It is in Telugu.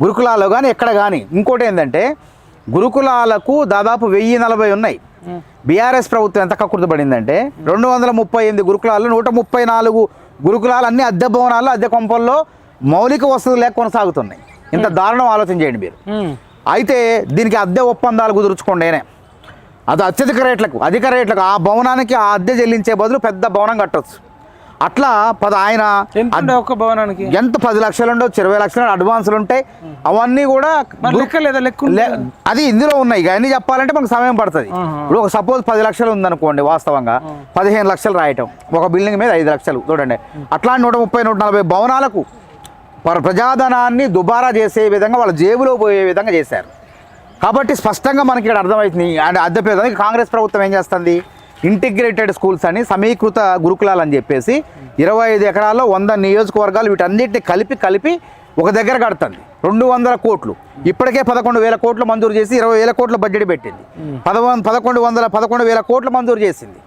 గురుకులాల్లో కానీ ఎక్కడ కానీ ఇంకోటి ఏంటంటే గురుకులాలకు దాదాపు వెయ్యి నలభై ఉన్నాయి. బీఆర్ఎస్ ప్రభుత్వం ఎంత కక్కుర్తపడిందంటే రెండు వందల ముప్పై ఎనిమిది గురుకులాలు నూట ముప్పై నాలుగు గురుకులాలు అన్ని అద్దె భవనాలు అద్దె కొంపల్లో మౌలిక వసతులు లేక కొనసాగుతున్నాయి. ఇంత దారుణం ఆలోచన చేయండి మీరు. అయితే దీనికి అద్దె ఒప్పందాలు కుదుర్చుకోండినే అది అత్యధిక రేట్లకు అధిక రేట్లకు ఆ భవనానికి ఆ అద్దె చెల్లించే బదులు పెద్ద భవనం కట్టొచ్చు. అట్లా పద ఆయన ఒక్క భవనానికి? ఎంత పది లక్షలు ఉండొచ్చు ఇరవై లక్షలు అడ్వాన్సులు ఉంటాయి. అవన్నీ కూడా అది ఇందులో ఉన్నాయి. అన్ని చెప్పాలంటే మనకు సమయం పడుతుంది. ఇప్పుడు ఒక సపోజ్ పది లక్షలు ఉందనుకోండి వాస్తవంగా. పదిహేను లక్షలు రాయటం. ఒక బిల్డింగ్ మీద ఐదు లక్షలు చూడండి. అట్లాంటి నూట ముప్పై నూట నలభై భవనాలకు ప్ర- ప్రజాధనాన్ని దుబారా చేసే విధంగా వాళ్ళ జేబులో పోయే విధంగా చేశారు. కాబట్టి స్పష్టంగా మనకి ఇక్కడ అర్థమవుతుంది. అంటే అద్దె కాంగ్రెస్ ప్రభుత్వం ఏం చేస్తుంది? ఇంటిగ్రేటెడ్ స్కూల్స్ అని సమీకృత గురుకులాలు అని చెప్పేసి ఇరవై ఐదు ఎకరాల్లో వంద నియోజకవర్గాలు వీటన్నిటిని కలిపి కలిపి ఒక దగ్గర కడుతుంది. రెండు వందల కోట్లు. ఇప్పటికే పదకొండు వేల కోట్లు మంజూరు చేసి ఇరవై వేల కోట్ల బడ్జెట్ పెట్టింది. పదవ పదకొండు వందల పదకొండు వేల కోట్లు మంజూరు చేసింది.